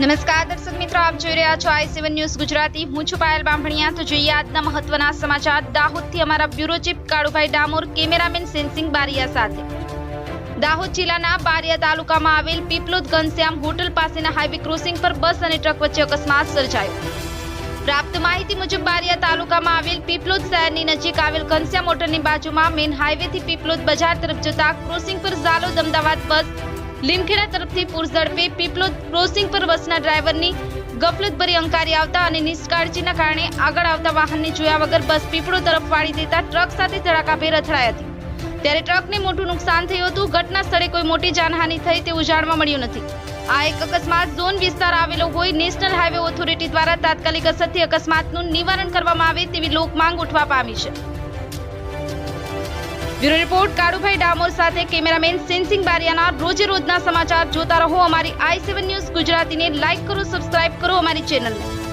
નમસ્કાર, દર્શક મિત્રો, આપ જોઈ રહ્યા છો આઈ સેવન ન્યૂઝ ગુજરાતી. હું છું પાયલ બાંભણિયા તો જોઈએ આજના મહત્વના સમાચાર. દાહોદથી અમારા bureau chief Kalubhai Damor, cameraman Sensing Baria સાથે. દાહોદ જિલ્લાના બારિયા તાલુકામાં આવેલ પીપલોદ ઘનશ્યામ હોટલ પાસેના હાઈવે ક્રોસિંગ પર બસ અને ટ્રક વચ્ચે અકસ્માત સર્જાયો. પ્રાપ્ત માહિતી મુજબ, બારિયા તાલુકામાં આવેલ પીપલોદ શહેરની નજીક આવેલ ઘનશ્યામ હોટલની બાજુમાં મેન હાઈવેથી પીપલોદ બજાર તરફ જતા ક્રોસિંગ પર ઝાલોદ અમદાવાદ બસ લીમખેડા તરફથી પૂર ઝડપે પીપલોદ ક્રોસિંગ પર બસના ડ્રાઈવરની ગફલતભરી અંકારી આવતા અને નિષ્કાળજીના કારણે આગળ આવતા વાહનને જોયા વગર બસ પીપળો તરફ વાળી દેતા ટ્રક સાથે ધડાકાભેર અથડાઈ હતી. ત્યારે ટ્રકને મોટું નુકસાન થયું હતું. ઘટના સ્થળે કોઈ મોટી જાનહાનિ થઈ તેવું જાણવા મળ્યું નથી. આ એક અકસ્માત ઝોન વિસ્તાર આવેલો હોય નેશનલ હાઈવે ઓથોરિટી દ્વારા તાત્કાલિક અસરથી અકસ્માતનું નિવારણ કરવામાં આવે તેવી લોક માંગ ઉઠવા પામી છે. બ્યુરો રિપોર્ટ, કાળુભાઈ ડામોર સાથે કેમેરામેન સેન્સિંગ બારિયાના રોજે રોજના સમાચાર જોતા રહો અમારી આઈ સેવન ન્યૂઝ ગુજરાતીને લાઈક કરો, સબસ્ક્રાઇબ કરો અમારી ચેનલને.